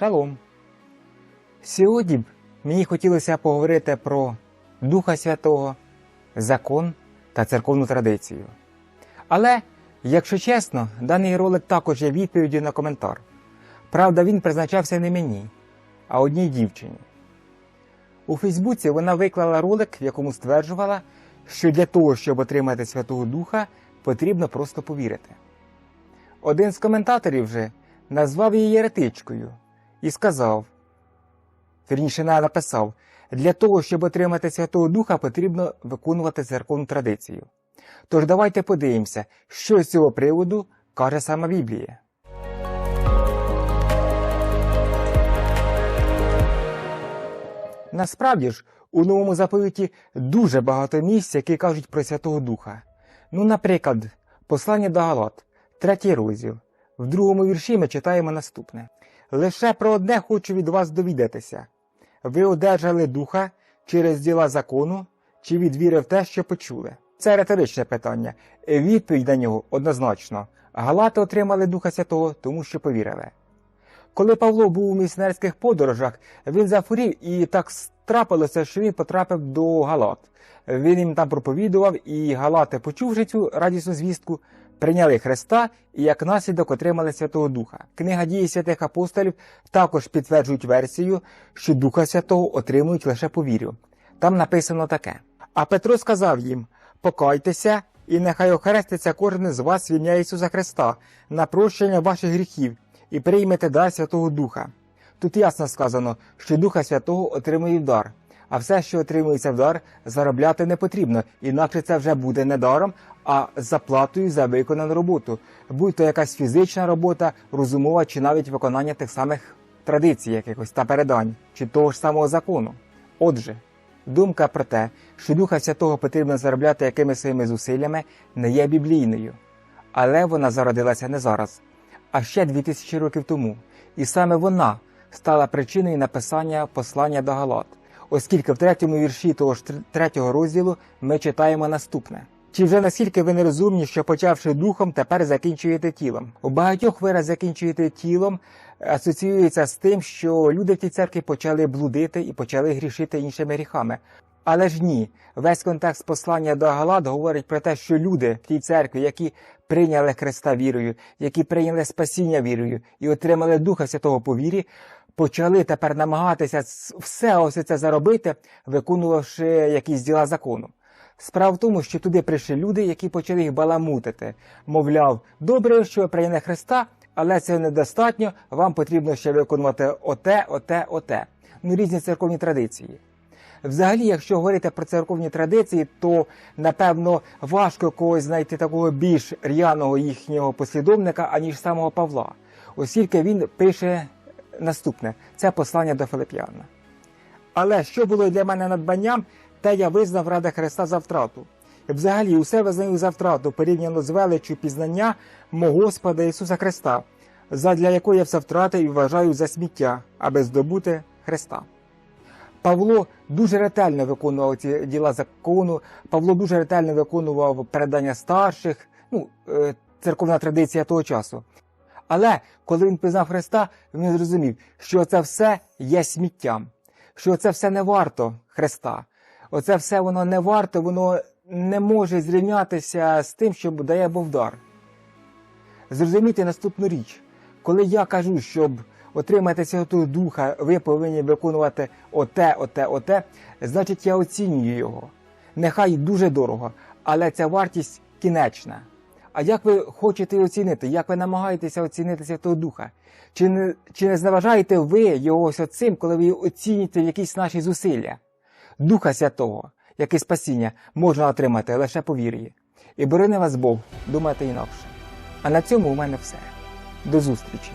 Шалом. Сьогодні б мені хотілося поговорити про Духа Святого, закон та церковну традицію. Але, якщо чесно, даний ролик також є відповіддю на коментар. Правда, він призначався не мені, а одній дівчині. У Фейсбуці вона виклала ролик, в якому стверджувала, що для того, щоб отримати Святого Духа, потрібно просто повірити. Один з коментаторів же назвав її єретичкою і сказав, вірніше написав, для того, щоб отримати Святого Духа, потрібно виконувати церковну традицію. Тож давайте подивимося, що з цього приводу каже сама Біблія. Насправді ж, у новому заповіті дуже багато місць, які кажуть про Святого Духа. Ну, наприклад, послання до Галат, третій розділ. В другому вірші ми читаємо наступне: Лише про одне хочу від вас довідатися. Ви одержали духа через діла закону чи від віри в те, що почули? Це риторичне питання. Відповідь на нього однозначно. Галати отримали Духа Святого, тому що повірили. Коли Павло був у місіонерських подорожах, він захворів і так трапилося, що він потрапив до Галат. Він їм там проповідував, і Галати, почувши цю радісну звістку, прийняли Христа і як наслідок отримали Святого Духа. Книга дії святих апостолів також підтверджують версію, що Духа Святого отримують лише по вірю. Там написано таке. А Петро сказав їм: Покайтеся, і нехай охреститься кожен з вас в ім'я Ісуса Христа на прощення ваших гріхів і приймете дар Святого Духа. Тут ясно сказано, що Духа Святого отримує дар, а все, що отримується в дар, заробляти не потрібно, інакше це вже буде не даром, а заплатою за виконану роботу, будь то якась фізична робота, розумова чи навіть виконання тих самих традицій якихось та передань, чи того ж самого закону. Отже, думка про те, що Духа Святого потрібно заробляти якимись своїми зусиллями, не є біблійною, але вона зародилася не зараз а ще 2000 років тому, і саме вона стала причиною написання послання до Галат, оскільки в третьому вірші того ж третього розділу ми читаємо наступне. Чи вже наскільки ви нерозумні, що почавши духом, тепер закінчуєте тілом? У багатьох вираз закінчуєте тілом асоціюється з тим, що люди в тій церкві почали блудити і почали грішити іншими гріхами. Але ж ні, весь контекст послання до Галат говорить про те, що люди в тій церкві, які прийняли Христа вірою, які прийняли спасіння вірою і отримали Духа Святого по вірі, почали тепер намагатися все ось це заробити, виконувавши якісь діла закону. Справа в тому, що туди прийшли люди, які почали їх баламутити. Мовляв, добре, що ви прийняли Христа, але це недостатньо, вам потрібно ще виконувати оте, оте, оте. Ну, різні церковні традиції. Взагалі, якщо говорити про церковні традиції, то напевно важко когось знайти такого більш р'яного їхнього послідовника, аніж самого Павла, оскільки він пише наступне: це послання до Филип'яна. Але що було для мене надбанням, те я визнав ради Христа за втрату. Взагалі, усе визнаю за втрату порівняно з величчю пізнання мого Господа Ісуса Христа, задля якої я все втратив і вважаю за сміття, аби здобути Христа. Павло дуже ретельно виконував ці діла закону. Павло дуже ретельно виконував передання старших, ну, е, церковна традиція того часу. Але коли він пізнав Христа, він зрозумів, що це все є сміттям, що це все не варто Христа. Оце все воно не варто, воно не може зрівнятися з тим, що дає Бог дар. Зрозумійте наступну річ, коли я кажу, щоб отримати Святого Духа, ви повинні виконувати оте, оте, оте, значить я оцінюю його. Нехай дуже дорого, але ця вартість кінечна. А як ви хочете оцінити, як ви намагаєтеся оцінити Святого Духа? Чи не чи не зневажаєте ви його ось цим, коли ви оцінюєте якісь наші зусилля? Духа Святого, як і спасіння, можна отримати лише по вірі. І борони вас Бог, думати інакше. А на цьому у мене все. До зустрічі!